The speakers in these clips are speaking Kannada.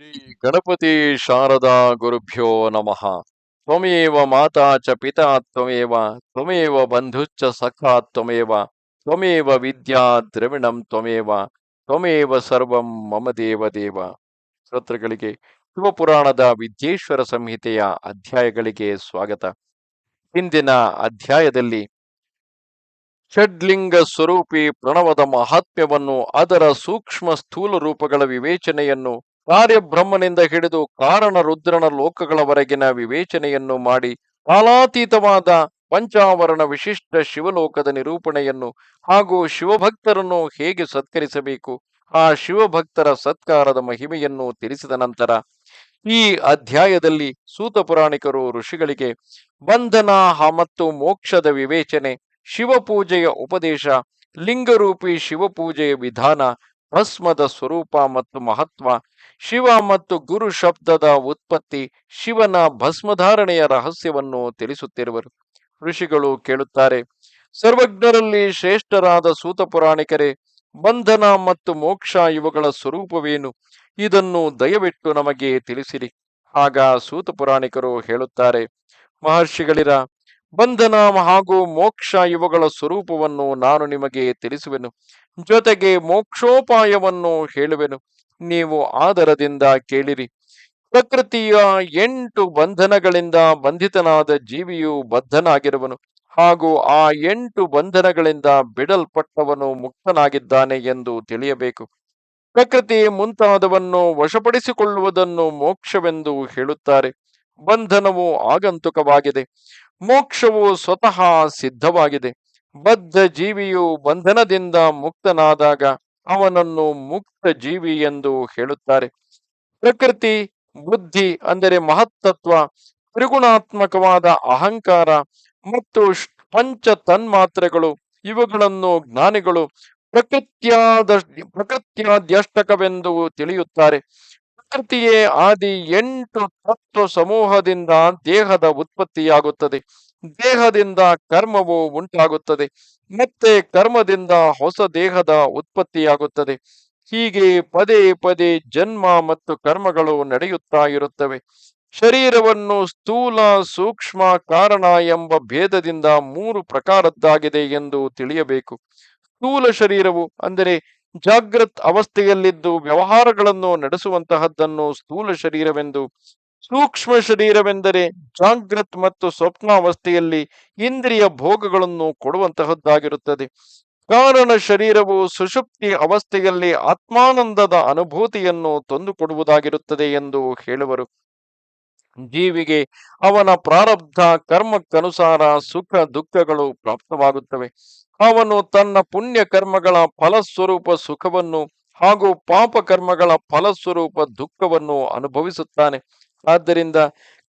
ಶ್ರೀ ಗಣಪತಿ ಶಾರದಾ ಗುರುಭ್ಯೋ ನಮಃ. ತ್ವಮೇವ ಮಾತಾ ಚ ಪಿತಾ ತ್ವಮೇವ ತ್ವಮೇವ ಬಂಧುಶ್ಚ ಸಖಾ ತ್ವಮೇವ ತ್ವಮೇವ ವಿದ್ಯಾ ದ್ರವಿಣಂ ತ್ವಮೇವ ತ್ವಮೇವ ಸರ್ವಂ ಮಮ ದೇವ ದೇವ. ಶ್ರೋತೃಗಳಿಗೆ ಶಿವಪುರಾಣದ ವಿದ್ಯೇಶ್ವರ ಸಂಹಿತೆಯ ಅಧ್ಯಾಯಗಳಿಗೆ ಸ್ವಾಗತ. ಹಿಂದಿನ ಅಧ್ಯಾಯದಲ್ಲಿ ಷಡ್ಲಿಂಗ ಸ್ವರೂಪಿ ಪ್ರಣವದ ಮಹಾತ್ಮ್ಯವನ್ನು ಅದರ ಸೂಕ್ಷ್ಮ ಸ್ಥೂಲ ರೂಪಗಳ ವಿವೇಚನೆಯನ್ನು ಕಾರ್ಯಬ್ರಹ್ಮನಿಂದ ಹಿಡಿದು ಕಾರಣ ರುದ್ರನ ಲೋಕಗಳವರೆಗಿನ ವಿವೇಚನೆಯನ್ನು ಮಾಡಿ ಕಾಲಾತೀತವಾದ ಪಂಚಾವರಣ ವಿಶಿಷ್ಟ ಶಿವಲೋಕದ ನಿರೂಪಣೆಯನ್ನು ಹಾಗೂ ಶಿವಭಕ್ತರನ್ನು ಹೇಗೆ ಸತ್ಕರಿಸಬೇಕು, ಆ ಶಿವಭಕ್ತರ ಸತ್ಕಾರದ ಮಹಿಮೆಯನ್ನು ತಿಳಿಸಿದ ನಂತರ ಈ ಅಧ್ಯಾಯದಲ್ಲಿ ಸೂತ ಪುರಾಣಿಕರು ಋಷಿಗಳಿಗೆ ಬಂಧನ ಮತ್ತು ಮೋಕ್ಷದ ವಿವೇಚನೆ, ಶಿವಪೂಜೆಯ ಉಪದೇಶ, ಲಿಂಗರೂಪಿ ಶಿವಪೂಜೆಯ ವಿಧಾನ ಭಸ್ಮದ ಸ್ವರೂಪ ಮತ್ತು ಮಹತ್ವ, ಶಿವ ಮತ್ತು ಗುರು ಶಬ್ದದ ಉತ್ಪತ್ತಿ, ಶಿವನ ಭಸ್ಮಧಾರಣೆಯ ರಹಸ್ಯವನ್ನು ತಿಳಿಸುತ್ತಿರುವರು. ಋಷಿಗಳು ಕೇಳುತ್ತಾರೆ, ಸರ್ವಜ್ಞರಲ್ಲಿ ಶ್ರೇಷ್ಠರಾದ ಸೂತ ಪುರಾಣಿಕರೇ ಬಂಧನ ಮತ್ತು ಮೋಕ್ಷ ಇವುಗಳ ಸ್ವರೂಪವೇನು? ಇದನ್ನು ದಯವಿಟ್ಟು ನಮಗೆ ತಿಳಿಸಿರಿ. ಆಗ ಸೂತ ಪುರಾಣಿಕರು ಹೇಳುತ್ತಾರೆ, ಮಹರ್ಷಿಗಳಿರ ಬಂಧನ ಹಾಗೂ ಮೋಕ್ಷ ಇವುಗಳ ಸ್ವರೂಪವನ್ನು ನಾನು ನಿಮಗೆ ತಿಳಿಸುವೆನು. ಜೊತೆಗೆ ಮೋಕ್ಷೋಪಾಯವನ್ನು ಹೇಳುವೆನು. ನೀವು ಆದರದಿಂದ ಕೇಳಿರಿ. ಪ್ರಕೃತಿಯ ಎಂಟು ಬಂಧನಗಳಿಂದ ಬಂಧಿತನಾದ ಜೀವಿಯು ಬದ್ಧನಾಗಿರುವನು ಹಾಗೂ ಆ ಎಂಟು ಬಂಧನಗಳಿಂದ ಬಿಡಲ್ಪಟ್ಟವನು ಮುಕ್ತನಾಗಿದ್ದಾನೆ ಎಂದು ತಿಳಿಯಬೇಕು. ಪ್ರಕೃತಿ ಮುಂತಾದವನ್ನು ವಶಪಡಿಸಿಕೊಳ್ಳುವುದನ್ನು ಮೋಕ್ಷವೆಂದು ಹೇಳುತ್ತಾರೆ. ಬಂಧನವು ಆಗಂತುಕವಾಗಿದೆ. ಮೋಕ್ಷವು ಸ್ವತಃ ಸಿದ್ಧವಾಗಿದೆ. ಬದ್ಧ ಜೀವಿಯು ಬಂಧನದಿಂದ ಮುಕ್ತನಾದಾಗ ಅವನನ್ನು ಮುಕ್ತ ಜೀವಿ ಎಂದು ಹೇಳುತ್ತಾರೆ. ಪ್ರಕೃತಿ, ಬುದ್ಧಿ ಅಂದರೆ ಮಹತ್ತತ್ವ, ತ್ರಿಗುಣಾತ್ಮಕವಾದ ಅಹಂಕಾರ ಮತ್ತು ಪಂಚ ತನ್ಮಾತ್ರೆಗಳು. ಇವುಗಳನ್ನು ಜ್ಞಾನಿಗಳು ಪ್ರಕೃತ್ಯಾದ ಪ್ರಕೃತ್ಯಾದ್ಯಷ್ಟಕವೆಂದು ತಿಳಿಯುತ್ತಾರೆ. ಪ್ರಕೃತಿಯೇ ಆದಿ ಎಂಟು ತತ್ವ ಸಮೂಹದಿಂದ ದೇಹದ ಉತ್ಪತ್ತಿಯಾಗುತ್ತದೆ. ದೇಹದಿಂದ ಕರ್ಮವು ಉಂಟಾಗುತ್ತದೆ. ಮತ್ತೆ ಕರ್ಮದಿಂದ ಹೊಸ ದೇಹದ ಉತ್ಪತ್ತಿಯಾಗುತ್ತದೆ. ಹೀಗೆ ಪದೇ ಪದೇ ಜನ್ಮ ಮತ್ತು ಕರ್ಮಗಳು ನಡೆಯುತ್ತಾ ಇರುತ್ತವೆ. ಶರೀರವನ್ನು ಸ್ಥೂಲ ಸೂಕ್ಷ್ಮ ಕಾರಣ ಎಂಬ ಭೇದದಿಂದ ಮೂರು ಪ್ರಕಾರದ್ದಾಗಿದೆ ಎಂದು ತಿಳಿಯಬೇಕು. ಸ್ಥೂಲ ಶರೀರವು ಅಂದರೆ ಜಾಗೃತ್ ಅವಸ್ಥೆಯಲ್ಲಿದ್ದು ವ್ಯವಹಾರಗಳನ್ನು ನಡೆಸುವಂತಹದ್ದನ್ನು ಸ್ಥೂಲ ಶರೀರವೆಂದು, ಸೂಕ್ಷ್ಮ ಶರೀರವೆಂದರೆ ಜಾಗೃತ್ ಮತ್ತು ಸ್ವಪ್ನಾವಸ್ಥೆಯಲ್ಲಿ ಇಂದ್ರಿಯ ಭೋಗಗಳನ್ನು ಕೊಡುವಂತಹದ್ದಾಗಿರುತ್ತದೆ. ಕಾರಣ ಶರೀರವು ಸುಷುಪ್ತಿ ಅವಸ್ಥೆಯಲ್ಲಿ ಆತ್ಮಾನಂದದ ಅನುಭೂತಿಯನ್ನು ತಂದುಕೊಡುವುದಾಗಿರುತ್ತದೆ ಎಂದು ಹೇಳುವರು. ಜೀವಿಗೆ ಅವನ ಪ್ರಾರಬ್ಧ ಕರ್ಮಕ್ಕನುಸಾರ ಸುಖ ದುಃಖಗಳು ಪ್ರಾಪ್ತವಾಗುತ್ತವೆ. ಅವನು ತನ್ನ ಪುಣ್ಯ ಕರ್ಮಗಳ ಫಲಸ್ವರೂಪ ಸುಖವನ್ನು ಹಾಗೂ ಪಾಪ ಕರ್ಮಗಳ ಫಲಸ್ವರೂಪ ದುಃಖವನ್ನು ಅನುಭವಿಸುತ್ತಾನೆ. ಆದ್ದರಿಂದ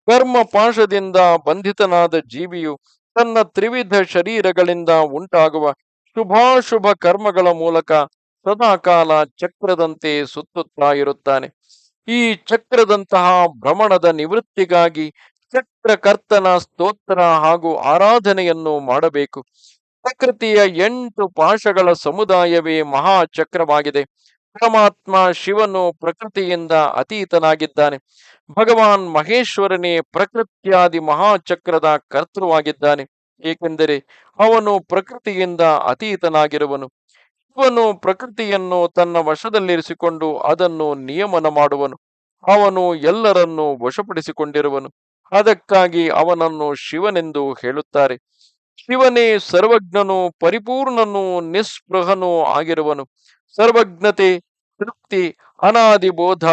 ಕರ್ಮ ಪಾಶದಿಂದ ಬಂಧಿತನಾದ ಜೀವಿಯು ತನ್ನ ತ್ರಿವಿಧ ಶರೀರಗಳಿಂದ ಉಂಟಾಗುವ ಶುಭಾಶುಭ ಕರ್ಮಗಳ ಮೂಲಕ ಸದಾಕಾಲ ಚಕ್ರದಂತೆ ಸುತ್ತುತ್ತಾ ಇರುತ್ತಾನೆ. ಈ ಚಕ್ರದಂತಹ ಭ್ರಮಣದ ನಿವೃತ್ತಿಗಾಗಿ ಚಕ್ರಕರ್ತನ ಸ್ತೋತ್ರ ಹಾಗೂ ಆರಾಧನೆಯನ್ನು ಮಾಡಬೇಕು. ಪ್ರಕೃತಿಯ ಎಂಟು ಪಾಶಗಳ ಸಮುದಾಯವೇ ಮಹಾಚಕ್ರವಾಗಿದೆ. ಪರಮಾತ್ಮ ಶಿವನು ಪ್ರಕೃತಿಯಿಂದ ಅತೀತನಾಗಿದ್ದಾನೆ. ಭಗವಾನ್ ಮಹೇಶ್ವರನೇ ಪ್ರಕೃತ್ಯಾದಿ ಮಹಾಚಕ್ರದ ಕರ್ತೃವಾಗಿದ್ದಾನೆ. ಏಕೆಂದರೆ ಅವನು ಪ್ರಕೃತಿಯಿಂದ ಅತೀತನಾಗಿರುವನು. ಶಿವನು ಪ್ರಕೃತಿಯನ್ನು ತನ್ನ ವಶದಲ್ಲಿರಿಸಿಕೊಂಡು ಅದನ್ನು ನಿಯಮನ ಮಾಡುವನು. ಅವನು ಎಲ್ಲರನ್ನೂ ವಶಪಡಿಸಿಕೊಂಡಿರುವನು. ಅದಕ್ಕಾಗಿ ಅವನನ್ನು ಶಿವನೆಂದು ಹೇಳುತ್ತಾರೆ. ಶಿವನೇ ಸರ್ವಜ್ಞನು, ಪರಿಪೂರ್ಣನು, ನಿಸ್ಪೃಹನು ಆಗಿರುವನು. ಸರ್ವಜ್ಞತೆ, ತೃಪ್ತಿ ಅನಾದಿ ಬೋಧ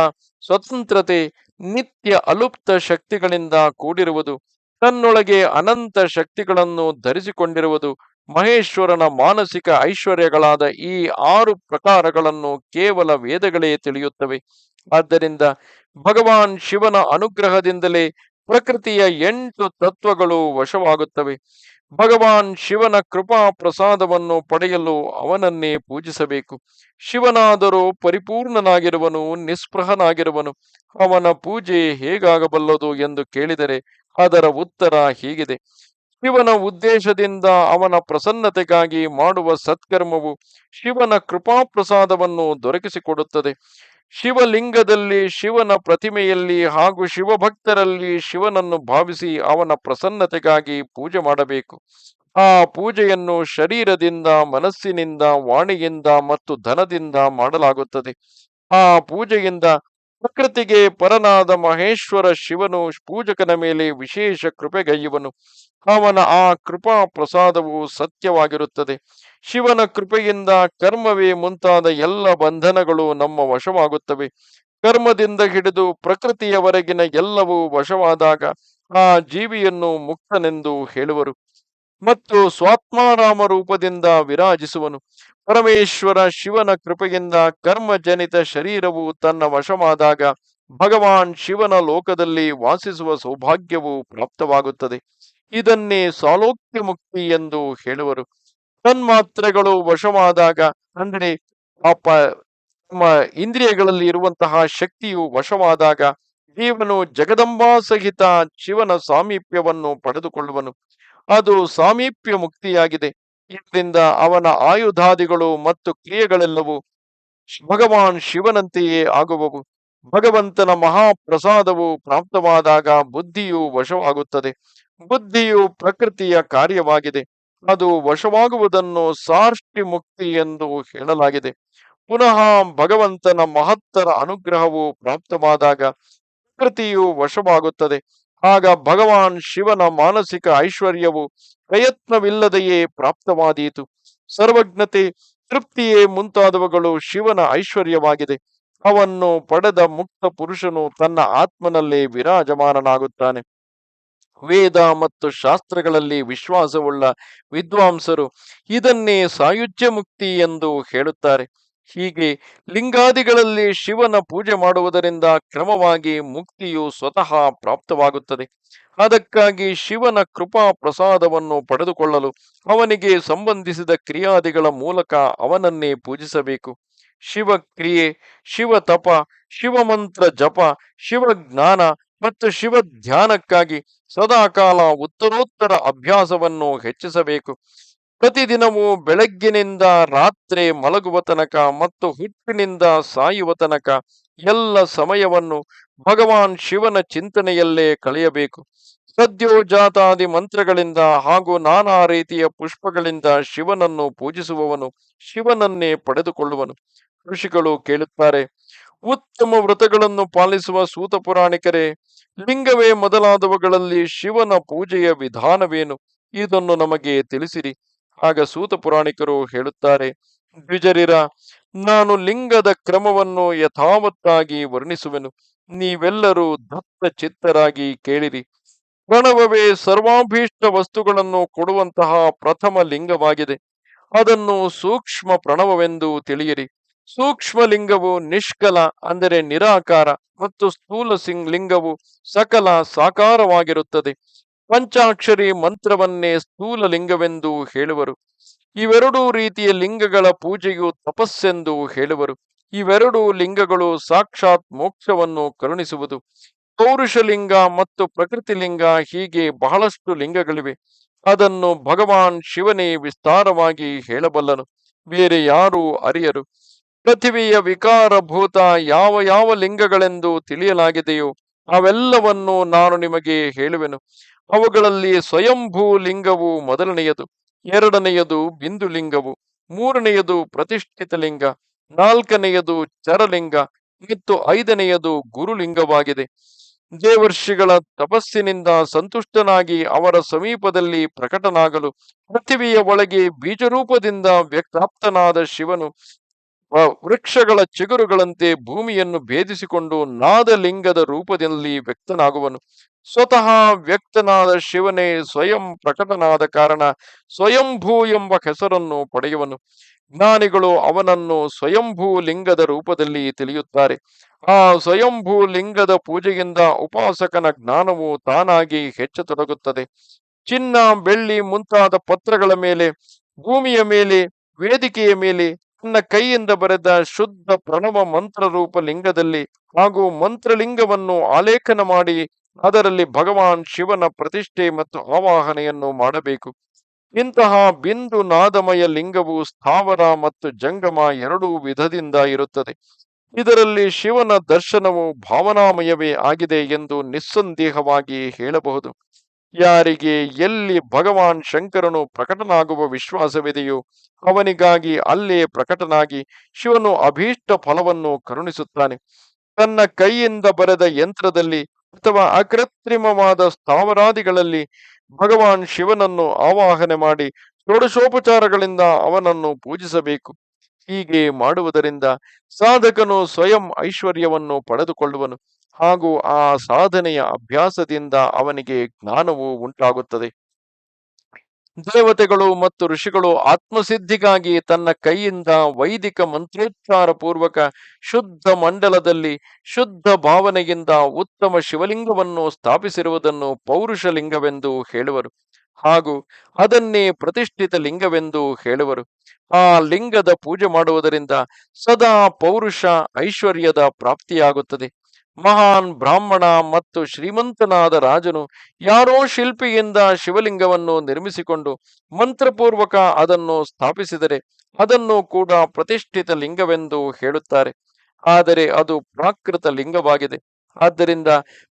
ಸ್ವತಂತ್ರತೆ, ನಿತ್ಯ ಅಲುಪ್ತ ಶಕ್ತಿಗಳಿಂದ ಕೂಡಿರುವುದು. ತನ್ನೊಳಗೆ ಅನಂತ ಶಕ್ತಿಗಳನ್ನು ಧರಿಸಿಕೊಂಡಿರುವುದು. ಮಹೇಶ್ವರನ ಮಾನಸಿಕ ಐಶ್ವರ್ಯಗಳಾದ ಈ ಆರು ಪ್ರಕಾರಗಳನ್ನು ಕೇವಲ ವೇದಗಳೇ ತಿಳಿಯುತ್ತವೆ. ಆದ್ದರಿಂದ ಭಗವಾನ್ ಶಿವನ ಅನುಗ್ರಹದಿಂದಲೇ ಪ್ರಕೃತಿಯ ಎಂಟು ತತ್ವಗಳು ವಶವಾಗುತ್ತವೆ. ಭಗವಾನ್ ಶಿವನ ಕೃಪಾ ಪ್ರಸಾದವನ್ನು ಪಡೆಯಲು ಅವನನ್ನೇ ಪೂಜಿಸಬೇಕು. ಶಿವನಾದರೂ ಪರಿಪೂರ್ಣನಾಗಿರುವನು, ನಿಸ್ಪೃಹನಾಗಿರುವನು. ಅವನ ಪೂಜೆ ಹೇಗಾಗಬಲ್ಲದು ಎಂದು ಕೇಳಿದರೆ ಅದರ ಉತ್ತರ ಹೀಗಿದೆ. ಶಿವನ ಉದ್ದೇಶದಿಂದ ಅವನ ಪ್ರಸನ್ನತೆಗಾಗಿ ಮಾಡುವ ಸತ್ಕರ್ಮವು ಶಿವನ ಕೃಪಾಪ್ರಸಾದವನ್ನು ದೊರಕಿಸಿಕೊಡುತ್ತದೆ. ಶಿವಲಿಂಗದಲ್ಲಿ ಶಿವನ ಪ್ರತಿಮೆಯಲ್ಲಿ ಹಾಗೂ ಶಿವಭಕ್ತರಲ್ಲಿ ಶಿವನನ್ನು ಭಾವಿಸಿ ಅವನ ಪ್ರಸನ್ನತೆಗಾಗಿ ಪೂಜೆ ಮಾಡಬೇಕು. ಆ ಪೂಜೆಯನ್ನು ಶರೀರದಿಂದ, ಮನಸ್ಸಿನಿಂದ, ವಾಣಿಯಿಂದ ಮತ್ತು ಧನದಿಂದ ಮಾಡಲಾಗುತ್ತದೆ. ಆ ಪೂಜೆಯಿಂದ ಪ್ರಕೃತಿಗೆ ಪರನಾದ ಮಹೇಶ್ವರ ಶಿವನು ಪೂಜಕನ ಮೇಲೆ ವಿಶೇಷ ಕೃಪೆಗೈಯುವನು ಅವನ ಆ ಕೃಪಾ ಪ್ರಸಾದವು ಸತ್ಯವಾಗಿರುತ್ತದೆ. ಶಿವನ ಕೃಪೆಯಿಂದ ಕರ್ಮವೇ ಮುಂತಾದ ಎಲ್ಲ ಬಂಧನಗಳು ನಮ್ಮ ವಶವಾಗುತ್ತವೆ. ಕರ್ಮದಿಂದ ಹಿಡಿದು ಪ್ರಕೃತಿಯವರೆಗಿನ ಎಲ್ಲವೂ ವಶವಾದಾಗ ಆ ಜೀವಿಯನ್ನು ಮುಕ್ತನೆಂದು ಹೇಳುವರು. ಮತ್ತು ಸ್ವಾತ್ಮಾರಾಮ ರೂಪದಿಂದ ವಿರಾಜಿಸುವನು. ಪರಮೇಶ್ವರ ಶಿವನ ಕೃಪೆಯಿಂದ ಕರ್ಮಜನಿತ ಶರೀರವು ತನ್ನ ವಶವಾದಾಗ ಭಗವಾನ್ ಶಿವನ ಲೋಕದಲ್ಲಿ ವಾಸಿಸುವ ಸೌಭಾಗ್ಯವು ಪ್ರಾಪ್ತವಾಗುತ್ತದೆ. ಇದನ್ನೇ ಸಾಲೋಕ್ಯ ಮುಕ್ತಿ ಎಂದು ಹೇಳುವರು. ತನ್ಮಾತ್ರೆಗಳು ವಶವಾದಾಗ, ಅಂದರೆ ಪಾಪ ನಮ್ಮ ಇಂದ್ರಿಯಗಳಲ್ಲಿ ಇರುವಂತಹ ಶಕ್ತಿಯು ವಶವಾದಾಗ, ಜೀವನು ಜಗದಂಬಾ ಸಹಿತ ಶಿವನ ಸಾಮೀಪ್ಯವನ್ನು ಪಡೆದುಕೊಳ್ಳುವನು. ಅದು ಸಾಮೀಪ್ಯ ಮುಕ್ತಿಯಾಗಿದೆ. ಇದರಿಂದ ಅವನ ಆಯುಧಾದಿಗಳು ಮತ್ತು ಕ್ರಿಯೆಗಳೆಲ್ಲವೂ ಭಗವಾನ್ ಶಿವನಂತೆಯೇ ಆಗುವವು. ಭಗವಂತನ ಮಹಾಪ್ರಸಾದವು ಪ್ರಾಪ್ತವಾದಾಗ ಬುದ್ಧಿಯು ವಶವಾಗುತ್ತದೆ. ಬುದ್ಧಿಯು ಪ್ರಕೃತಿಯ ಕಾರ್ಯವಾಗಿದೆ. ಅದು ವಶವಾಗುವುದನ್ನು ಸಾರ್ಷ್ಟಿ ಮುಕ್ತಿ ಎಂದು ಹೇಳಲಾಗಿದೆ. ಪುನಃ ಭಗವಂತನ ಮಹತ್ತರ ಅನುಗ್ರಹವು ಪ್ರಾಪ್ತವಾದಾಗ ಪ್ರಕೃತಿಯು ವಶವಾಗುತ್ತದೆ. ಆಗ ಭಗವಾನ್ ಶಿವನ ಮಾನಸಿಕ ಐಶ್ವರ್ಯವು ಪ್ರಯತ್ನವಿಲ್ಲದೆಯೇ ಪ್ರಾಪ್ತವಾದೀತು. ಸರ್ವಜ್ಞತೆ, ತೃಪ್ತಿಯೇ ಮುಂತಾದವುಗಳು ಶಿವನ ಐಶ್ವರ್ಯವಾಗಿದೆ. ಅವನ್ನು ಪಡೆದ ಮುಕ್ತ ಪುರುಷನು ತನ್ನ ಆತ್ಮನಲ್ಲೇ ವಿರಾಜಮಾನನಾಗುತ್ತಾನೆ. ವೇದ ಮತ್ತು ಶಾಸ್ತ್ರಗಳಲ್ಲಿ ವಿಶ್ವಾಸವುಳ್ಳ ವಿದ್ವಾಂಸರು ಇದನ್ನೇ ಸಾಯುಜ್ಯ ಮುಕ್ತಿ ಎಂದು ಹೇಳುತ್ತಾರೆ. ಹೀಗೆ ಲಿಂಗಾದಿಗಳಲ್ಲಿ ಶಿವನ ಪೂಜೆ ಮಾಡುವುದರಿಂದ ಕ್ರಮವಾಗಿ ಮುಕ್ತಿಯು ಸ್ವತಃ ಪ್ರಾಪ್ತವಾಗುತ್ತದೆ. ಅದಕ್ಕಾಗಿ ಶಿವನ ಕೃಪಾ ಪ್ರಸಾದವನ್ನು ಪಡೆದುಕೊಳ್ಳಲು ಅವನಿಗೆ ಸಂಬಂಧಿಸಿದ ಕ್ರಿಯಾದಿಗಳ ಮೂಲಕ ಅವನನ್ನೇ ಪೂಜಿಸಬೇಕು. ಶಿವಕ್ರಿಯೆ ಶಿವ ತಪ ಶಿವಮಂತ್ರ ಜಪ, ಶಿವಜ್ಞಾನ ಮತ್ತು ಶಿವ ಧ್ಯಾನಕ್ಕಾಗಿ ಸದಾಕಾಲ ಉತ್ತರೋತ್ತರ ಅಭ್ಯಾಸವನ್ನು ಹೆಚ್ಚಿಸಬೇಕು. ಪ್ರತಿದಿನವೂ ಬೆಳಗ್ಗಿನಿಂದ ರಾತ್ರಿ ಮಲಗುವ ತನಕ ಮತ್ತು ಹುಟ್ಟಿನಿಂದ ಸಾಯುವ ತನಕ ಎಲ್ಲ ಸಮಯವನ್ನು ಭಗವಾನ್ ಶಿವನ ಚಿಂತನೆಯಲ್ಲೇ ಕಳೆಯಬೇಕು. ಸದ್ಯೋಜಾತಾದಿ ಮಂತ್ರಗಳಿಂದ ಹಾಗೂ ನಾನಾ ರೀತಿಯ ಪುಷ್ಪಗಳಿಂದ ಶಿವನನ್ನು ಪೂಜಿಸುವವನು ಶಿವನನ್ನೇ ಪಡೆದುಕೊಳ್ಳುವನು. ಋಷಿಗಳು ಕೇಳುತ್ತಾರೆ ಉತ್ತಮ ವ್ರತಗಳನ್ನು ಪಾಲಿಸುವ ಸೂತ ಪುರಾಣಿಕರೇ, ಲಿಂಗವೇ ಮೊದಲಾದವುಗಳಲ್ಲಿ ಶಿವನ ಪೂಜೆಯ ವಿಧಾನವೇನು? ಇದನ್ನು ನಮಗೆ ತಿಳಿಸಿರಿ. ಆಗ ಸೂತ ಪುರಾಣಿಕರು ಹೇಳುತ್ತಾರೆ, ದ್ವಿಜರಿರ, ನಾನು ಲಿಂಗದ ಕ್ರಮವನ್ನು ಯಥಾವತ್ತಾಗಿ ವರ್ಣಿಸುವೆನು. ನೀವೆಲ್ಲರೂ ದತ್ತ ಚಿತ್ತರಾಗಿ ಕೇಳಿರಿ. ಪ್ರಣವವೇ ಸರ್ವಾಭೀಷ್ಟ ವಸ್ತುಗಳನ್ನು ಕೊಡುವಂತಹ ಪ್ರಥಮ ಲಿಂಗವಾಗಿದೆ. ಅದನ್ನು ಸೂಕ್ಷ್ಮ ಪ್ರಣವವೆಂದು ತಿಳಿಯಿರಿ. ಸೂಕ್ಷ್ಮ ಲಿಂಗವು ನಿಷ್ಕಲ ಅಂದರೆ ನಿರಾಕಾರ ಮತ್ತು ಸ್ಥೂಲ ಸಿಂಗ್ ಲಿಂಗವು ಸಕಲ ಸಾಕಾರವಾಗಿರುತ್ತದೆ. ಪಂಚಾಕ್ಷರಿ ಮಂತ್ರವನ್ನೇ ಸ್ಥೂಲ ಲಿಂಗವೆಂದು ಹೇಳುವರು. ಇವೆರಡೂ ರೀತಿಯ ಲಿಂಗಗಳ ಪೂಜೆಯು ತಪಸ್ಸೆಂದು ಹೇಳುವರು. ಇವೆರಡೂ ಲಿಂಗಗಳು ಸಾಕ್ಷಾತ್ ಮೋಕ್ಷವನ್ನು ಕರುಣಿಸುವುದು. ಪೌರುಷಲಿಂಗ ಮತ್ತು ಪ್ರಕೃತಿ ಲಿಂಗ ಹೀಗೆ ಬಹಳಷ್ಟು ಲಿಂಗಗಳಿವೆ. ಅದನ್ನು ಭಗವಾನ್ ಶಿವನೇ ವಿಸ್ತಾರವಾಗಿ ಹೇಳಬಲ್ಲನು. ಬೇರೆ ಯಾರೂ ಅರಿಯರು. ಪೃಥಿವಿಯ ವಿಕಾರಭೂತ ಯಾವ ಯಾವ ಲಿಂಗಗಳೆಂದು ತಿಳಿಯಲಾಗಿದೆಯೋ ಅವೆಲ್ಲವನ್ನು ನಾನು ನಿಮಗೆ ಹೇಳುವೆನು. ಅವುಗಳಲ್ಲಿ ಸ್ವಯಂಭೂ ಲಿಂಗವು ಮೊದಲನೆಯದು, ಎರಡನೆಯದು ಬಿಂದು ಲಿಂಗವು ಮೂರನೆಯದು ಪ್ರತಿಷ್ಠಿತ ಲಿಂಗ ನಾಲ್ಕನೆಯದು ಚರಲಿಂಗ ಮತ್ತು ಐದನೆಯದು ಗುರುಲಿಂಗವಾಗಿದೆ. ದೇವರ್ಷಿಗಳ ತಪಸ್ಸಿನಿಂದ ಸಂತುಷ್ಟನಾಗಿ ಅವರ ಸಮೀಪದಲ್ಲಿ ಪ್ರಕಟನಾಗಲು ಪೃಥಿವಿಯ ಒಳಗೆ ಬೀಜರೂಪದಿಂದ ವ್ಯಕ್ತಾಪ್ತನಾದ ಶಿವನು ವೃಕ್ಷಗಳ ಚಿಗುರುಗಳಂತೆ ಭೂಮಿಯನ್ನು ಭೇದಿಸಿಕೊಂಡು ನಾದಲಿಂಗದ ರೂಪದಲ್ಲಿ ವ್ಯಕ್ತನಾಗುವನು. ಸ್ವತಃ ವ್ಯಕ್ತನಾದ ಶಿವನೇ ಸ್ವಯಂ ಪ್ರಕಟನಾದ ಕಾರಣ ಸ್ವಯಂಭೂ ಎಂಬ ಹೆಸರನ್ನು ಪಡೆಯುವನು. ಜ್ಞಾನಿಗಳು ಅವನನ್ನು ಸ್ವಯಂಭೂ ಲಿಂಗದ ರೂಪದಲ್ಲಿ ತಿಳಿಯುತ್ತಾರೆ. ಆ ಸ್ವಯಂಭೂ ಲಿಂಗದ ಪೂಜೆಯಿಂದ ಉಪಾಸಕನ ಜ್ಞಾನವು ತಾನಾಗಿ ಹೆಚ್ಚತೊಡಗುತ್ತದೆ. ಚಿನ್ನ, ಬೆಳ್ಳಿ ಮುಂತಾದ ಪತ್ರಗಳ ಮೇಲೆ, ಭೂಮಿಯ ಮೇಲೆ, ವೇದಿಕೆಯ ಮೇಲೆ ತನ್ನ ಕೈಯಿಂದ ಬರೆದ ಶುದ್ಧ ಪ್ರಣವ ಮಂತ್ರರೂಪ ಲಿಂಗದಲ್ಲಿ ಹಾಗೂ ಮಂತ್ರಲಿಂಗವನ್ನು ಆಲೇಖನ ಮಾಡಿ ಅದರಲ್ಲಿ ಭಗವಾನ್ ಶಿವನ ಪ್ರತಿಷ್ಠೆ ಮತ್ತು ಆವಾಹನೆಯನ್ನು ಮಾಡಬೇಕು. ಇಂತಹ ಬಿಂದು ನಾದಮಯ ಲಿಂಗವು ಸ್ಥಾವರ ಮತ್ತು ಜಂಗಮ ಎರಡೂ ವಿಧದಿಂದ ಇರುತ್ತದೆ. ಇದರಲ್ಲಿ ಶಿವನ ದರ್ಶನವು ಭಾವನಾಮಯವೇ ಆಗಿದೆ ಎಂದು ನಿಸ್ಸಂದೇಹವಾಗಿ ಹೇಳಬಹುದು. ಯಾರಿಗೆ ಎಲ್ಲಿ ಭಗವಾನ್ ಶಂಕರನು ಪ್ರಕಟನಾಗುವ ವಿಶ್ವಾಸವಿದೆಯೋ ಅವನಿಗಾಗಿ ಅಲ್ಲೇ ಪ್ರಕಟನಾಗಿ ಶಿವನು ಅಭೀಷ್ಟ ಫಲವನ್ನು ಕರುಣಿಸುತ್ತಾನೆ. ತನ್ನ ಕೈಯಿಂದ ಬರೆದ ಯಂತ್ರದಲ್ಲಿ ಅಥವಾ ಅಕೃತ್ರಿಮವಾದ ಸ್ಥಾವರಾದಿಗಳಲ್ಲಿ ಭಗವಾನ್ ಶಿವನನ್ನು ಆವಾಹನೆ ಮಾಡಿ ಷೋಡಶೋಪಚಾರಗಳಿಂದ ಅವನನ್ನು ಪೂಜಿಸಬೇಕು. ಹೀಗೆ ಮಾಡುವುದರಿಂದ ಸಾಧಕನು ಸ್ವಯಂ ಐಶ್ವರ್ಯವನ್ನು ಪಡೆದುಕೊಳ್ಳುವನು. ಹಾಗೂ ಆ ಸಾಧನೆಯ ಅಭ್ಯಾಸದಿಂದ ಅವನಿಗೆ ಜ್ಞಾನವು ಉಂಟಾಗುತ್ತದೆ. ದೇವತೆಗಳು ಮತ್ತು ಋಷಿಗಳು ಆತ್ಮಸಿದ್ಧಿಗಾಗಿ ತನ್ನ ಕೈಯಿಂದ ವೈದಿಕ ಮಂತ್ರೋಚ್ಚಾರ ಪೂರ್ವಕ ಶುದ್ಧ ಮಂಡಲದಲ್ಲಿ ಶುದ್ಧ ಭಾವನೆಯಿಂದ ಉತ್ತಮ ಶಿವಲಿಂಗವನ್ನು ಸ್ಥಾಪಿಸಿರುವುದನ್ನು ಪೌರುಷ ಲಿಂಗವೆಂದು ಹೇಳುವರು ಹಾಗೂ ಅದನ್ನೇ ಪ್ರತಿಷ್ಠಿತ ಲಿಂಗವೆಂದು ಹೇಳುವರು. ಆ ಲಿಂಗದ ಪೂಜೆ ಮಾಡುವುದರಿಂದ ಸದಾ ಪೌರುಷ ಐಶ್ವರ್ಯದ ಪ್ರಾಪ್ತಿಯಾಗುತ್ತದೆ. ಮಹಾನ್ ಬ್ರಾಹ್ಮಣ ಮತ್ತು ಶ್ರೀಮಂತನಾದ ರಾಜನು ಯಾರೋ ಶಿಲ್ಪಿಯಿಂದ ಶಿವಲಿಂಗವನ್ನು ನಿರ್ಮಿಸಿಕೊಂಡು ಮಂತ್ರಪೂರ್ವಕ ಅದನ್ನು ಸ್ಥಾಪಿಸಿದರೆ ಅದನ್ನು ಕೂಡ ಪ್ರತಿಷ್ಠಿತ ಲಿಂಗವೆಂದು ಹೇಳುತ್ತಾರೆ. ಆದರೆ ಅದು ಪ್ರಾಕೃತ ಲಿಂಗವಾಗಿದೆ. ಆದ್ದರಿಂದ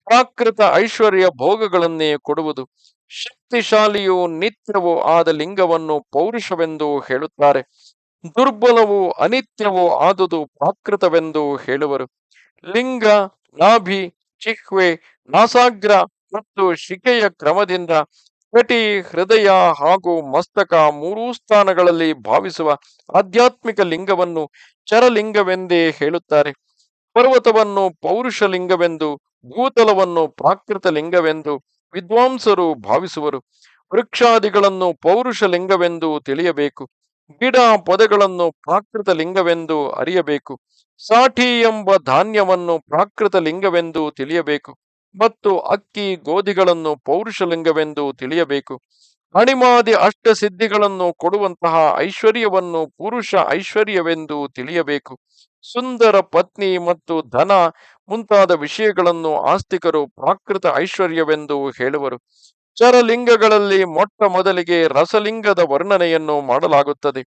ಪ್ರಾಕೃತ ಐಶ್ವರ್ಯ ಭೋಗಗಳನ್ನೇ ಕೊಡುವುದು ಶಕ್ತಿಶಾಲಿಯು ನಿತ್ಯವೂ ಆದ ಲಿಂಗವನ್ನು ಪೌರುಷವೆಂದು ಹೇಳುತ್ತಾರೆ. ದುರ್ಬಲವು ಅನಿತ್ಯವೂ ಆದುದು ಪ್ರಾಕೃತವೆಂದು ಹೇಳುವರು. ಲಿಂಗ ನಾಭಿ ಚಿಹ್ವೆ ನಾಸಾಗ್ರ ಮತ್ತು ಶಿಖೆಯ ಕ್ರಮದಿಂದ ಕಟಿ ಹೃದಯ ಹಾಗೂ ಮಸ್ತಕ ಮೂರೂ ಸ್ಥಾನಗಳಲ್ಲಿ ಭಾವಿಸುವ ಆಧ್ಯಾತ್ಮಿಕ ಲಿಂಗವನ್ನು ಚರಲಿಂಗವೆಂದೇ ಹೇಳುತ್ತಾರೆ. ಪರ್ವತವನ್ನು ಪೌರುಷ ಲಿಂಗವೆಂದು ಭೂತಲವನ್ನು ಪ್ರಾಕೃತ ಲಿಂಗವೆಂದು ವಿದ್ವಾಂಸರು ಭಾವಿಸುವರು. ವೃಕ್ಷಾದಿಗಳನ್ನು ಪೌರುಷ ಲಿಂಗವೆಂದು ತಿಳಿಯಬೇಕು. ಗಿಡ ಪೊದೆಗಳನ್ನು ಪ್ರಾಕೃತ ಲಿಂಗವೆಂದು ಅರಿಯಬೇಕು. ಸಾಠಿ ಎಂಬ ಧಾನ್ಯವನ್ನು ಪ್ರಾಕೃತ ಲಿಂಗವೆಂದು ತಿಳಿಯಬೇಕು. ಮತ್ತು ಅಕ್ಕಿ ಗೋಧಿಗಳನ್ನು ಪೌರುಷ ಲಿಂಗವೆಂದು ತಿಳಿಯಬೇಕು. ಅಣಿಮಾದಿ ಅಷ್ಟ ಸಿದ್ಧಿಗಳನ್ನು ಕೊಡುವಂತಹ ಐಶ್ವರ್ಯವನ್ನು ಪುರುಷ ಐಶ್ವರ್ಯವೆಂದು ತಿಳಿಯಬೇಕು. ಸುಂದರ ಪತ್ನಿ ಮತ್ತು ಧನ ಮುಂತಾದ ವಿಷಯಗಳನ್ನು ಆಸ್ತಿಕರು ಪ್ರಾಕೃತ ಐಶ್ವರ್ಯವೆಂದು ಹೇಳುವರು. ಚರಲಿಂಗಗಳಲ್ಲಿ ಮೊಟ್ಟ ಮೊದಲಿಗೆ ರಸಲಿಂಗದ ವರ್ಣನೆಯನ್ನು ಮಾಡಲಾಗುತ್ತದೆ.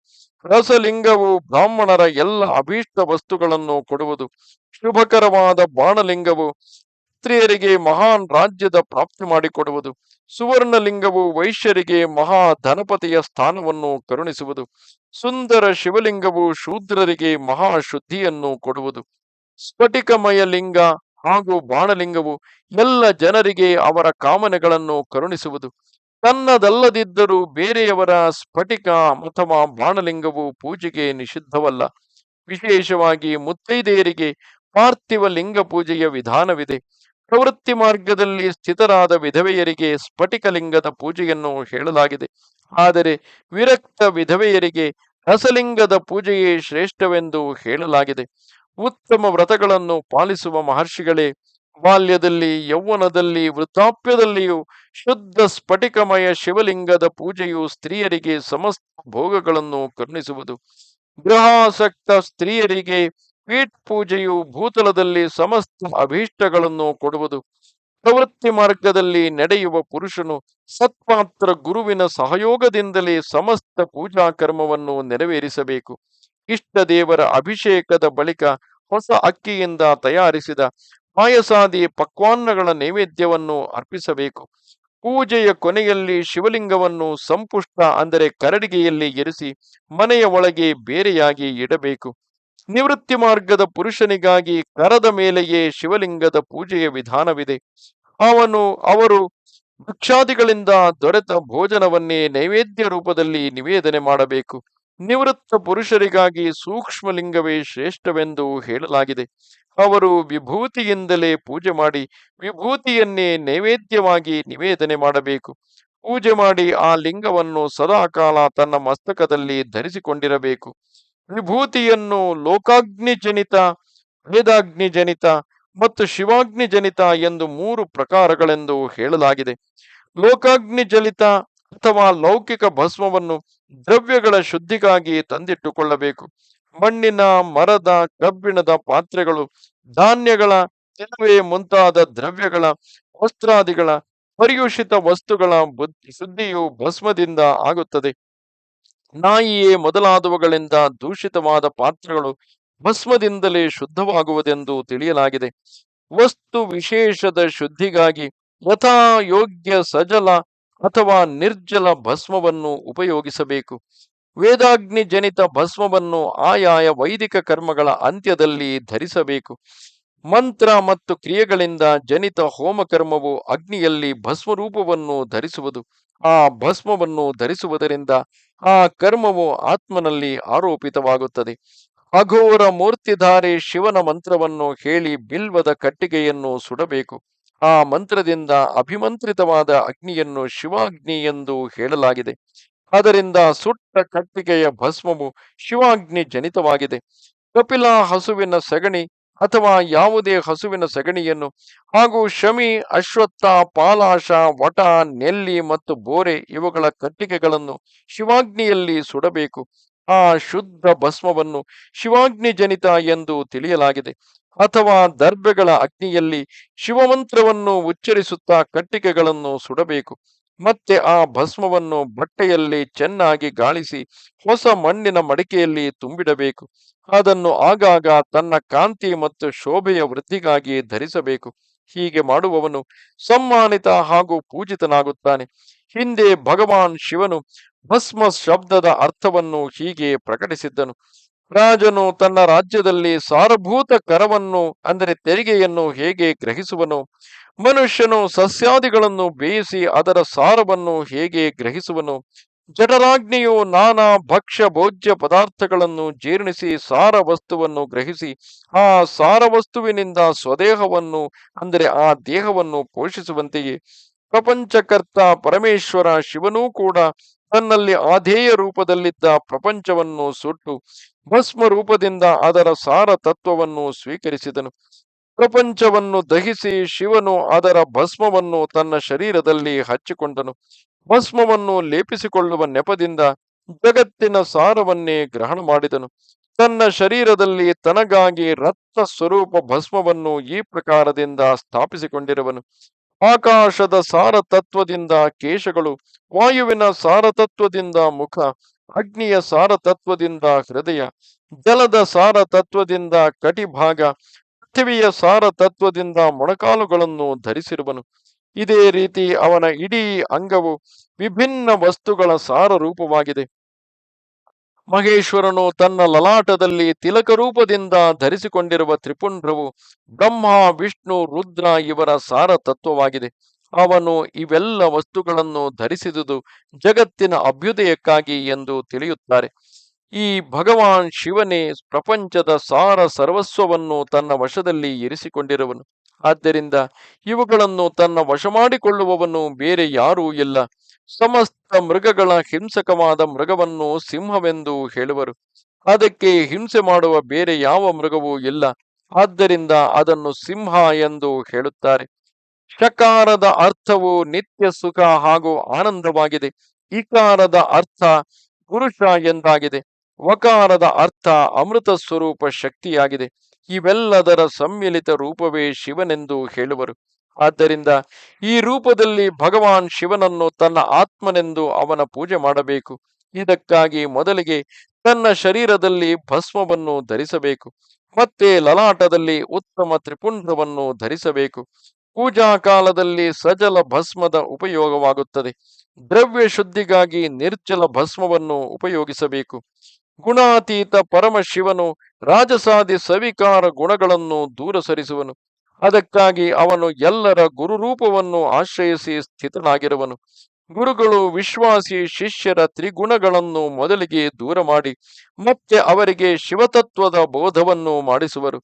ರಸಲಿಂಗವು ಬ್ರಾಹ್ಮಣರ ಎಲ್ಲ ಅಭೀಷ್ಟ ವಸ್ತುಗಳನ್ನು ಕೊಡುವುದು. ಶುಭಕರವಾದ ಬಾಣಲಿಂಗವು ಸ್ತ್ರೀಯರಿಗೆ ಮಹಾನ್ ರಾಜ್ಯದ ಪ್ರಾಪ್ತಿ ಮಾಡಿಕೊಡುವುದು. ಸುವರ್ಣಲಿಂಗವು ವೈಶ್ಯರಿಗೆ ಮಹಾ ಧನಪತಿಯ ಸ್ಥಾನವನ್ನು ಕರುಣಿಸುವುದು. ಸುಂದರ ಶಿವಲಿಂಗವು ಶೂದ್ರರಿಗೆ ಮಹಾ ಶುದ್ಧಿಯನ್ನು ಕೊಡುವುದು. ಸ್ಫಟಿಕಮಯ ಲಿಂಗ ಹಾಗೂ ಬಾಣಲಿಂಗವು ಎಲ್ಲ ಜನರಿಗೆ ಅವರ ಕಾಮನೆಗಳನ್ನು ಕರುಣಿಸುವುದು. ತನ್ನದಲ್ಲದಿದ್ದರೂ ಬೇರೆಯವರ ಸ್ಫಟಿಕ ಅಥವಾ ಬಾಣಲಿಂಗವು ಪೂಜೆಗೆ ನಿಷಿದ್ಧವಲ್ಲ. ವಿಶೇಷವಾಗಿ ಮುತ್ತೈದೆಯರಿಗೆ ಪಾರ್ಥಿವ ಲಿಂಗ ಪೂಜೆಯ ವಿಧಾನವಿದೆ. ಪ್ರವೃತ್ತಿ ಮಾರ್ಗದಲ್ಲಿ ಸ್ಥಿತರಾದ ವಿಧವೆಯರಿಗೆ ಸ್ಫಟಿಕ ಲಿಂಗದ ಪೂಜೆಯನ್ನು ಹೇಳಲಾಗಿದೆ. ಆದರೆ ವಿರಕ್ತ ವಿಧವೆಯರಿಗೆ ರಸಲಿಂಗದ ಪೂಜೆಯೇ ಶ್ರೇಷ್ಠವೆಂದು ಹೇಳಲಾಗಿದೆ. ಉತ್ತಮ ವ್ರತಗಳನ್ನು ಪಾಲಿಸುವ ಮಹರ್ಷಿಗಳೇ, ಬಾಲ್ಯದಲ್ಲಿ, ಯೌವನದಲ್ಲಿ, ವೃದ್ಧಾಪ್ಯದಲ್ಲಿಯೂ ಶುದ್ಧ ಸ್ಫಟಿಕಮಯ ಶಿವಲಿಂಗದ ಪೂಜೆಯು ಸ್ತ್ರೀಯರಿಗೆ ಸಮಸ್ತ ಭೋಗಗಳನ್ನು ಕರುಣಿಸುವುದು. ಗೃಹಾಸಕ್ತ ಸ್ತ್ರೀಯರಿಗೆ ಪೀಠ್ ಪೂಜೆಯು ಭೂತಲದಲ್ಲಿ ಸಮಸ್ತ ಅಭೀಷ್ಟಗಳನ್ನು ಕೊಡುವುದು. ಪ್ರವೃತ್ತಿ ಮಾರ್ಗದಲ್ಲಿ ನಡೆಯುವ ಪುರುಷನು ಸತ್ಪಾತ್ರ ಗುರುವಿನ ಸಹಯೋಗದಿಂದಲೇ ಸಮಸ್ತ ಪೂಜಾ ಕರ್ಮವನ್ನು ನೆರವೇರಿಸಬೇಕು. ಇಷ್ಟ ದೇವರ ಅಭಿಷೇಕದ ಬಳಿಕ ಹೊಸ ಅಕ್ಕಿಯಿಂದ ತಯಾರಿಸಿದ ಪಾಯಸಾದಿ ಪಕ್ವಾನ್ನಗಳ ನೈವೇದ್ಯವನ್ನು ಅರ್ಪಿಸಬೇಕು. ಪೂಜೆಯ ಕೊನೆಯಲ್ಲಿ ಶಿವಲಿಂಗವನ್ನು ಸಂಪುಷ್ಟ ಅಂದರೆ ಕರಡಿಗೆಯಲ್ಲಿ ಇರಿಸಿ ಮನೆಯ ಒಳಗೆ ಬೇರೆಯಾಗಿ ಇಡಬೇಕು. ನಿವೃತ್ತಿ ಮಾರ್ಗದ ಪುರುಷನಿಗಾಗಿ ಕರದ ಮೇಲೆಯೇ ಶಿವಲಿಂಗದ ಪೂಜೆಯ ವಿಧಾನವಿದೆ. ಅವನು, ಅವರು ಭಿಕ್ಷಾದಿಗಳಿಂದ ದೊರೆತ ಭೋಜನವನ್ನೇ ನೈವೇದ್ಯ ರೂಪದಲ್ಲಿ ನಿವೇದನೆ ಮಾಡಬೇಕು. ನಿವೃತ್ತ ಪುರುಷರಿಗಾಗಿ ಸೂಕ್ಷ್ಮಲಿಂಗವೇ ಶ್ರೇಷ್ಠವೆಂದು ಹೇಳಲಾಗಿದೆ. ಅವರು ವಿಭೂತಿಯಿಂದಲೇ ಪೂಜೆ ಮಾಡಿ, ವಿಭೂತಿಯನ್ನೇ ನೈವೇದ್ಯವಾಗಿ ನಿವೇದನೆ ಮಾಡಬೇಕು. ಪೂಜೆ ಮಾಡಿ ಆ ಲಿಂಗವನ್ನು ಸದಾಕಾಲ ತನ್ನ ಮಸ್ತಕದಲ್ಲಿ ಧರಿಸಿಕೊಂಡಿರಬೇಕು. ವಿಭೂತಿಯನ್ನು ಲೋಕಾಗ್ನಿ ಜನಿತ ವೇದಾಗ್ನಿ ಜನಿತ ಮತ್ತು ಶಿವಾಗ್ನಿ ಜನಿತ ಎಂದು ಮೂರು ಪ್ರಕಾರಗಳೆಂದು ಹೇಳಲಾಗಿದೆ. ಲೋಕಾಗ್ನಿ ಜಲಿತ ಅಥವಾ ಲೌಕಿಕ ಭಸ್ಮವನ್ನು ದ್ರವ್ಯಗಳ ಶುದ್ಧಿಗಾಗಿ ತಂದಿಟ್ಟುಕೊಳ್ಳಬೇಕು. ಮಣ್ಣಿನ, ಮರದ, ಕಬ್ಬಿಣದ ಪಾತ್ರೆಗಳು, ಧಾನ್ಯಗಳ, ಕೆಲವೇ ಮುಂತಾದ ದ್ರವ್ಯಗಳ, ವಸ್ತ್ರಾದಿಗಳ, ಪರಿಯುಷಿತ ವಸ್ತುಗಳ ಬುದ್ಧಿ, ಶುದ್ಧಿಯು ಭಸ್ಮದಿಂದ ಆಗುತ್ತದೆ. ನಾಯಿಯೇ ಮೊದಲಾದವುಗಳಿಂದ ದೂಷಿತವಾದ ಪಾತ್ರಗಳು ಭಸ್ಮದಿಂದಲೇ ಶುದ್ಧವಾಗುವುದೆಂದು ತಿಳಿಯಲಾಗಿದೆ. ವಸ್ತು ವಿಶೇಷದ ಶುದ್ಧಿಗಾಗಿ ಯಥಾ ಯೋಗ್ಯ ಸಜಲ ಅಥವಾ ನಿರ್ಜಲ ಭಸ್ಮವನ್ನು ಉಪಯೋಗಿಸಬೇಕು. ವೇದಾಗ್ನಿ ಜನಿತ ಭಸ್ಮವನ್ನು ಆಯಾಯ ವೈದಿಕ ಕರ್ಮಗಳ ಅಂತ್ಯದಲ್ಲಿ ಧರಿಸಬೇಕು. ಮಂತ್ರ ಮತ್ತು ಕ್ರಿಯೆಗಳಿಂದ ಜನಿತ ಹೋಮಕರ್ಮವು ಅಗ್ನಿಯಲ್ಲಿ ಭಸ್ಮರೂಪವನ್ನು ಧರಿಸುವುದು. ಆ ಭಸ್ಮವನ್ನು ಧರಿಸುವುದರಿಂದ ಆ ಕರ್ಮವು ಆತ್ಮನಲ್ಲಿ ಆರೋಪಿತವಾಗುತ್ತದೆ. ಅಘೋರ ಮೂರ್ತಿಧಾರಿ ಶಿವನ ಮಂತ್ರವನ್ನು ಹೇಳಿ ಬಿಲ್ವದ ಕಟ್ಟಿಗೆಯನ್ನು ಸುಡಬೇಕು. ಆ ಮಂತ್ರದಿಂದ ಅಭಿಮಂತ್ರಿತವಾದ ಅಗ್ನಿಯನ್ನು ಶಿವಾಗ್ನಿ ಎಂದು ಹೇಳಲಾಗಿದೆ. ಅದರಿಂದ ಸುಟ್ಟ ಕಟ್ಟಿಗೆಯ ಭಸ್ಮವು ಶಿವಾಗ್ನಿ ಜನಿತವಾಗಿದೆ. ಕಪಿಲ ಹಸುವಿನ ಸಗಣಿ ಅಥವಾ ಯಾವುದೇ ಹಸುವಿನ ಸಗಣಿಯನ್ನು ಹಾಗೂ ಶಮಿ, ಅಶ್ವತ್ಥ, ಪಾಲಾಶ, ವಟ, ನೆಲ್ಲಿ ಮತ್ತು ಬೋರೆ ಇವುಗಳ ಕಟ್ಟಿಗೆಗಳನ್ನು ಶಿವಾಗ್ನಿಯಲ್ಲಿ ಸುಡಬೇಕು. ಆ ಶುದ್ಧ ಭಸ್ಮವನ್ನು ಶಿವಾಗ್ನಿ ಜನಿತ ಎಂದು ತಿಳಿಯಲಾಗಿದೆ. ಅಥವಾ ದರ್ಬೆಗಳ ಅಗ್ನಿಯಲ್ಲಿ ಶಿವಮಂತ್ರವನ್ನು ಉಚ್ಚರಿಸುತ್ತಾ ಕಟ್ಟಿಗೆಗಳನ್ನು ಸುಡಬೇಕು. ಮತ್ತೆ ಆ ಭಸ್ಮವನ್ನು ಬಟ್ಟೆಯಲ್ಲಿ ಚೆನ್ನಾಗಿ ಗಾಳಿಸಿ ಹೊಸ ಮಣ್ಣಿನ ಮಡಿಕೆಯಲ್ಲಿ ತುಂಬಿಡಬೇಕು. ಅದನ್ನು ಆಗಾಗ ತನ್ನ ಕಾಂತಿ ಮತ್ತು ಶೋಭೆಯ ವೃದ್ಧಿಗಾಗಿ ಧರಿಸಬೇಕು. ಹೀಗೆ ಮಾಡುವವನು ಸಮ್ಮಾನಿತ ಹಾಗೂ ಪೂಜಿತನಾಗುತ್ತಾನೆ. ಹಿಂದೆ ಭಗವಾನ್ ಶಿವನು ಭಸ್ಮ ಶಬ್ದದ ಅರ್ಥವನ್ನು ಹೀಗೆ ಪ್ರಕಟಿಸಿದ್ದನು. ರಾಜನು ತನ್ನ ರಾಜ್ಯದಲ್ಲಿ ಸಾರಭೂತ ಕರವನ್ನು ಅಂದರೆ ತೆರಿಗೆಯನ್ನು ಹೇಗೆ ಗ್ರಹಿಸುವನು? ಮನುಷ್ಯನು ಸಸ್ಯಾದಿಗಳನ್ನು ಬೇಯಿಸಿ ಅದರ ಸಾರವನ್ನು ಹೇಗೆ ಗ್ರಹಿಸುವನು? ಜಠರಾಗ್ನಿಯು ನಾನಾ ಭಕ್ಷ್ಯ ಭೋಜ್ಯ ಪದಾರ್ಥಗಳನ್ನು ಜೀರ್ಣಿಸಿ ಸಾರ ವಸ್ತುವನ್ನು ಗ್ರಹಿಸಿ, ಆ ಸಾರ ವಸ್ತುವಿನಿಂದ ಸ್ವದೇಹವನ್ನು, ಅಂದರೆ ಆ ದೇಹವನ್ನು ಪೋಷಿಸುವಂತೆಯೇ. ಪ್ರಪಂಚಕರ್ತ ಪರಮೇಶ್ವರ ಶಿವನೂ ಕೂಡ ತನ್ನಲ್ಲಿ ಆಧೇಯ ರೂಪದಲ್ಲಿದ್ದ ಪ್ರಪಂಚವನ್ನು ಸುಟ್ಟು ಭಸ್ಮ ರೂಪದಿಂದ ಅದರ ಸಾರ ತತ್ವವನ್ನು ಸ್ವೀಕರಿಸಿದನು. ಪ್ರಪಂಚವನ್ನು ದಹಿಸಿ ಶಿವನು ಅದರ ಭಸ್ಮವನ್ನು ತನ್ನ ಶರೀರದಲ್ಲಿ ಹಚ್ಚಿಕೊಂಡನು. ಭಸ್ಮವನ್ನು ಲೇಪಿಸಿಕೊಳ್ಳುವ ನೆಪದಿಂದ ಜಗತ್ತಿನ ಸಾರವನ್ನೇ ಗ್ರಹಣ ಮಾಡಿದನು. ತನ್ನ ಶರೀರದಲ್ಲಿ ತನಗಾಗಿ ರಕ್ತ ಸ್ವರೂಪ ಭಸ್ಮವನ್ನು ಈ ಪ್ರಕಾರದಿಂದ ಸ್ಥಾಪಿಸಿಕೊಂಡಿರುವನು. ಆಕಾಶದ ಸಾರತತ್ವದಿಂದ ಕೇಶಗಳು, ವಾಯುವಿನ ಸಾರತತ್ವದಿಂದ ಮುಖ ಅಗ್ನಿಯ ಸಾರ ತತ್ವದಿಂದ ಹೃದಯ, ಜಲದ ಸಾರ ತತ್ವದಿಂದ ಕಟಿಭಾಗ, ಪೃಥ್ವಿಯ ಸಾರ ತತ್ವದಿಂದ ಮೊಣಕಾಲುಗಳನ್ನು ಧರಿಸಿರುವನು. ಇದೇ ರೀತಿ ಅವನ ಇಡೀ ಅಂಗವು ವಿಭಿನ್ನ ವಸ್ತುಗಳ ಸಾರ ರೂಪವಾಗಿದೆ ಮಹೇಶ್ವರನು ತನ್ನ ಲಲಾಟದಲ್ಲಿ ತಿಲಕ ರೂಪದಿಂದ ಧರಿಸಿಕೊಂಡಿರುವ ತ್ರಿಪುಂಡ್ರವು ಬ್ರಹ್ಮ, ವಿಷ್ಣು, ರುದ್ರ ಇವರ ಸಾರ ತತ್ವವಾಗಿದೆ ಅವನು ಇವೆಲ್ಲ ವಸ್ತುಗಳನ್ನು ಧರಿಸಿದುದು ಜಗತ್ತಿನ ಅಭ್ಯುದಯಕ್ಕಾಗಿ ಎಂದು ತಿಳಿಯುತ್ತಾರೆ. ಈ ಭಗವಾನ್ ಶಿವನೇ ಪ್ರಪಂಚದ ಸಾರ ಸರ್ವಸ್ವವನ್ನು ತನ್ನ ವಶದಲ್ಲಿ ಇರಿಸಿಕೊಂಡಿರುವನು. ಆದ್ದರಿಂದ ಇವುಗಳನ್ನು ತನ್ನ ವಶ ಮಾಡಿಕೊಳ್ಳುವವನು ಬೇರೆ ಯಾರೂ ಇಲ್ಲ. ಸಮಸ್ತ ಮೃಗಗಳ ಹಿಂಸಕವಾದ ಮೃಗವನ್ನು ಸಿಂಹವೆಂದು ಹೇಳುವರು. ಅದಕ್ಕೆ ಹಿಂಸೆ ಮಾಡುವ ಬೇರೆ ಯಾವ ಮೃಗವೂ ಇಲ್ಲ. ಆದ್ದರಿಂದ ಅದನ್ನು ಸಿಂಹ ಎಂದು ಹೇಳುತ್ತಾರೆ. ಶಕಾರದ ಅರ್ಥವು ನಿತ್ಯ ಸುಖ ಹಾಗೂ ಆನಂದವಾಗಿದೆ. ಇಕಾರದ ಅರ್ಥ ಪುರುಷ ಎಂದಾಗಿದೆ. ವಕಾರದ ಅರ್ಥ ಅಮೃತ ಸ್ವರೂಪ ಶಕ್ತಿಯಾಗಿದೆ. ಇವೆಲ್ಲದರ ಸಮ್ಮಿಲಿತ ರೂಪವೇ ಶಿವನೆಂದು ಹೇಳುವರು. ಆದ್ದರಿಂದ ಈ ರೂಪದಲ್ಲಿ ಭಗವಾನ್ ಶಿವನನ್ನು ತನ್ನ ಆತ್ಮನೆಂದು ಅವನ ಪೂಜೆ ಮಾಡಬೇಕು. ಇದಕ್ಕಾಗಿ ಮೊದಲಿಗೆ ತನ್ನ ಶರೀರದಲ್ಲಿ ಭಸ್ಮವನ್ನು ಧರಿಸಬೇಕು. ಮತ್ತೆ ಲಲಾಟದಲ್ಲಿ ಉತ್ತಮ ತ್ರಿಪುಂಡವನ್ನು ಧರಿಸಬೇಕು. ಪೂಜಾ ಕಾಲದಲ್ಲಿ ಸಜಲ ಭಸ್ಮದ ಉಪಯೋಗವಾಗುತ್ತದೆ. ದ್ರವ್ಯ ಶುದ್ಧಿಗಾಗಿ ನಿರ್ಜಲ ಭಸ್ಮವನ್ನು ಉಪಯೋಗಿಸಬೇಕು. ಗುಣಾತೀತ ಪರಮಶಿವನು ರಾಜಸಾದಿ ಸವಿಕಾರ ಗುಣಗಳನ್ನು ದೂರ ಸರಿಸುವನು. ಅದಕ್ಕಾಗಿ ಅವನು ಎಲ್ಲರ ಗುರುರೂಪವನ್ನು ಆಶ್ರಯಿಸಿ ಸ್ಥಿತನಾಗಿರುವನು. ಗುರುಗಳು ವಿಶ್ವಾಸಿ ಶಿಷ್ಯರ ತ್ರಿಗುಣಗಳನ್ನು ಮೊದಲಿಗೆ ದೂರ ಮಾಡಿ, ಮತ್ತೆ ಅವರಿಗೆ ಶಿವತತ್ವದ ಬೋಧವನ್ನು ಮಾಡಿಸುವರು.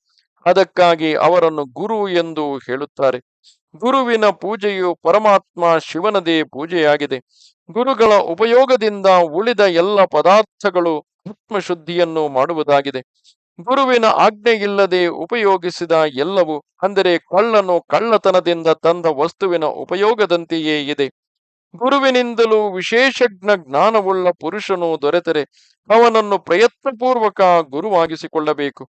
ಅದಕ್ಕಾಗಿ ಅವರನ್ನು ಗುರು ಎಂದು ಹೇಳುತ್ತಾರೆ. ಗುರುವಿನ ಪೂಜೆಯು ಪರಮಾತ್ಮ ಶಿವನದೇ ಪೂಜೆಯಾಗಿದೆ. ಗುರುಗಳ ಉಪಯೋಗದಿಂದ ಉಳಿದ ಎಲ್ಲ ಪದಾರ್ಥಗಳು ಆತ್ಮಶುದ್ಧಿಯನ್ನು ಮಾಡುವುದಾಗಿದೆ. ಗುರುವಿನ ಆಜ್ಞೆಯಿಲ್ಲದೆ ಉಪಯೋಗಿಸಿದ ಎಲ್ಲವೂ, ಅಂದರೆ ಕಳ್ಳನು ಕಳ್ಳತನದಿಂದ ತಂದ ವಸ್ತುವಿನ ಉಪಯೋಗದಂತೆಯೇ ಇದೆ. ಗುರುವಿನಿಂದಲೂ ವಿಶೇಷಜ್ಞ ಜ್ಞಾನವುಳ್ಳ ಪುರುಷನು ದೊರೆತರೆ ಅವನನ್ನು ಪ್ರಯತ್ನಪೂರ್ವಕ ಗುರುವಾಗಿಸಿಕೊಳ್ಳಬೇಕು.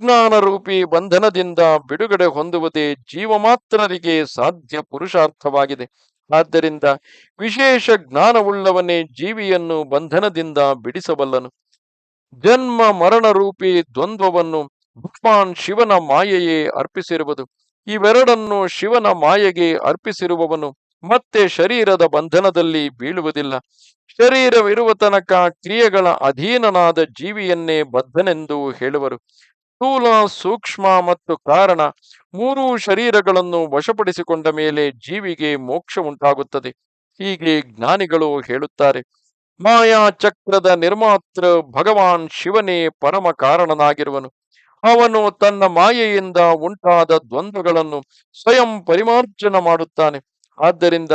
ಜ್ಞಾನ ರೂಪಿ ಬಂಧನದಿಂದ ಬಿಡುಗಡೆ ಹೊಂದುವುದೇ ಜೀವಮಾತ್ರರಿಗೆ ಸಾಧ್ಯ ಪುರುಷಾರ್ಥವಾಗಿದೆ. ಆದ್ದರಿಂದ ವಿಶೇಷ ಜ್ಞಾನವುಳ್ಳವನೇ ಜೀವಿಯನ್ನು ಬಂಧನದಿಂದ ಬಿಡಿಸಬಲ್ಲನು. ಜನ್ಮ ಮರಣ ರೂಪಿ ದ್ವಂದ್ವವನ್ನು ಭಗವಾನ್ ಶಿವನ ಮಾಯೆಯೇ ಅರ್ಪಿಸಿರುವುದು. ಇವೆರಡನ್ನು ಶಿವನ ಮಾಯೆಗೆ ಅರ್ಪಿಸಿರುವವನು ಮತ್ತೆ ಶರೀರದ ಬಂಧನದಲ್ಲಿ ಬೀಳುವುದಿಲ್ಲ. ಶರೀರವಿರುವ ತನಕ ಕ್ರಿಯೆಗಳ ಅಧೀನನಾದ ಜೀವಿಯನ್ನೇ ಬದ್ಧನೆಂದು ಹೇಳುವರು. ಸ್ಥೂಲ, ಸೂಕ್ಷ್ಮ ಮತ್ತು ಕಾರಣ ಮೂರು ಶರೀರಗಳನ್ನು ವಶಪಡಿಸಿಕೊಂಡ ಮೇಲೆ ಜೀವಿಗೆ ಮೋಕ್ಷ ಉಂಟಾಗುತ್ತದೆ. ಹೀಗೆ ಜ್ಞಾನಿಗಳು ಹೇಳುತ್ತಾರೆ. ಮಾಯಾ ಚಕ್ರದ ನಿರ್ಮಾತೃ ಭಗವಾನ್ ಶಿವನೇ ಪರಮ ಕಾರಣನಾಗಿರುವನು. ಅವನು ತನ್ನ ಮಾಯೆಯಿಂದ ಉಂಟಾದ ದ್ವಂದ್ವಗಳನ್ನು ಸ್ವಯಂ ಪರಿಮಾರ್ಜನ ಮಾಡುತ್ತಾನೆ. ಆದ್ದರಿಂದ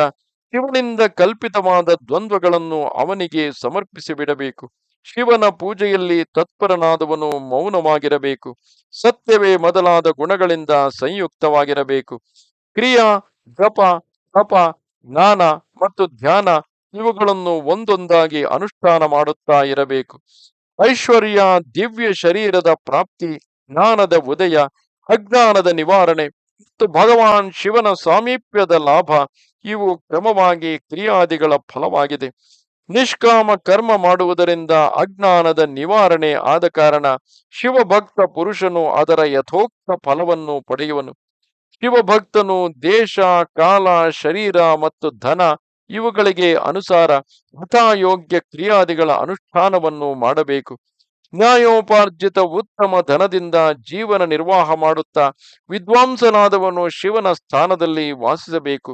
ಶಿವನಿಂದ ಕಲ್ಪಿತವಾದ ದ್ವಂದ್ವಗಳನ್ನು ಅವನಿಗೆ ಸಮರ್ಪಿಸಿ ಬಿಡಬೇಕು ಶಿವನ ಪೂಜೆಯಲ್ಲಿ ತತ್ಪರನಾದವನು ಮೌನವಾಗಿರಬೇಕು. ಸತ್ಯವೇ ಮೊದಲಾದ ಗುಣಗಳಿಂದ ಸಂಯುಕ್ತವಾಗಿರಬೇಕು. ಕ್ರಿಯಾ, ಜಪ, ತಪ, ಜ್ಞಾನ ಮತ್ತು ಧ್ಯಾನ ಇವುಗಳನ್ನು ಒಂದೊಂದಾಗಿ ಅನುಷ್ಠಾನ ಮಾಡುತ್ತಾ ಇರಬೇಕು. ಐಶ್ವರ್ಯ, ದಿವ್ಯ ಶರೀರದ ಪ್ರಾಪ್ತಿ, ಜ್ಞಾನದ ಉದಯ, ಅಜ್ಞಾನದ ನಿವಾರಣೆ ಮತ್ತು ಭಗವಾನ್ ಶಿವನ ಸಾಮೀಪ್ಯದ ಲಾಭ ಇವು ಕ್ರಮವಾಗಿ ಕ್ರಿಯಾದಿಗಳ ಫಲವಾಗಿದೆ. ನಿಷ್ಕಾಮ ಕರ್ಮ ಮಾಡುವುದರಿಂದ ಅಜ್ಞಾನದ ನಿವಾರಣೆ ಆದ ಕಾರಣ ಶಿವಭಕ್ತ ಪುರುಷನು ಅದರ ಯಥೋಕ್ತ ಫಲವನ್ನು ಪಡೆಯುವನು. ಶಿವಭಕ್ತನು ದೇಶ, ಕಾಲ, ಶರೀರ ಮತ್ತು ಧನ ಇವುಗಳಿಗೆ ಅನುಸಾರ ಯಥಾಯೋಗ್ಯ ಕ್ರಿಯಾದಿಗಳ ಅನುಷ್ಠಾನವನ್ನು ಮಾಡಬೇಕು. ನ್ಯಾಯೋಪಾರ್ಜಿತ ಉತ್ತಮ ಧನದಿಂದ ಜೀವನ ನಿರ್ವಾಹ ಮಾಡುತ್ತಾ ವಿದ್ವಾಂಸನಾದವನು ಶಿವನ ಸ್ಥಾನದಲ್ಲಿ ವಾಸಿಸಬೇಕು.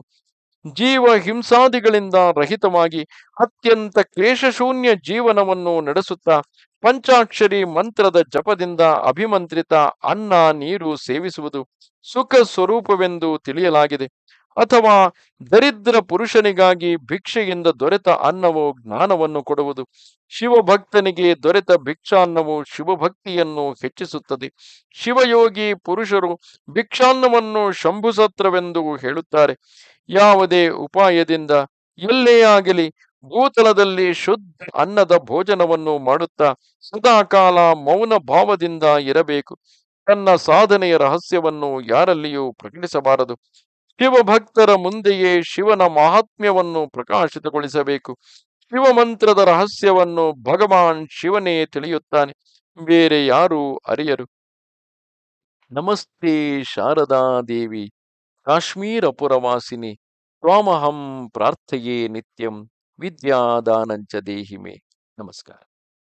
ಜೀವ ಹಿಂಸಾದಿಗಳಿಂದ ರಹಿತವಾಗಿ ಅತ್ಯಂತ ಕ್ಲೇಶಶೂನ್ಯ ಜೀವನವನ್ನು ನಡೆಸುತ್ತಾ ಪಂಚಾಕ್ಷರಿ ಮಂತ್ರದ ಜಪದಿಂದ ಅಭಿಮಂತ್ರಿತ ಅನ್ನ, ನೀರು ಸೇವಿಸುವುದು ಸುಖ ಸ್ವರೂಪವೆಂದು ತಿಳಿಯಲಾಗಿದೆ. ಅಥವಾ ದರಿದ್ರ ಪುರುಷನಿಗಾಗಿ ಭಿಕ್ಷೆಯಿಂದ ದೊರೆತ ಅನ್ನವು ಜ್ಞಾನವನ್ನು ಕೊಡುವುದು. ಶಿವಭಕ್ತನಿಗೆ ದೊರೆತ ಭಿಕ್ಷಾನ್ನವು ಶಿವಭಕ್ತಿಯನ್ನು ಹೆಚ್ಚಿಸುತ್ತದೆ. ಶಿವಯೋಗಿ ಪುರುಷರು ಭಿಕ್ಷಾನ್ನವನ್ನು ಶಂಭುಸತ್ರವೆಂದು ಹೇಳುತ್ತಾರೆ. ಯಾವುದೇ ಉಪಾಯದಿಂದ ಎಲ್ಲೇ ಆಗಲಿ ಭೂತಲದಲ್ಲಿ ಶುದ್ಧ ಅನ್ನದ ಭೋಜನವನ್ನು ಮಾಡುತ್ತಾ ಸದಾಕಾಲ ಮೌನ ಭಾವದಿಂದ ಇರಬೇಕು. ತನ್ನ ಸಾಧನೆಯ ರಹಸ್ಯವನ್ನು ಯಾರಲ್ಲಿಯೂ ಪ್ರಕಟಿಸಬಾರದು. ಶಿವಭಕ್ತರ ಮುಂದೆಯೇ ಶಿವನ ಮಹಾತ್ಮ್ಯವನ್ನು ಪ್ರಕಾಶಿತಗೊಳಿಸಬೇಕು. ಶಿವಮಂತ್ರದ ರಹಸ್ಯವನ್ನು ಭಗವಾನ್ ಶಿವನೇ ತಿಳಿಯುತ್ತಾನೆ. ಬೇರೆ ಯಾರೂ ಅರಿಯರು. ನಮಸ್ತೆ ಶಾರದಾದೇವಿ ಕಾಶ್ಮೀರ ಪುರವಾಸಿನಿ ತ್ವಾಮಹಂ ಪ್ರಾರ್ಥಯೇ ನಿತ್ಯಂ. ವಿದ್ಯಾದಾನಂಚ ದೇಹಿಮೆ. ನಮಸ್ಕಾರ.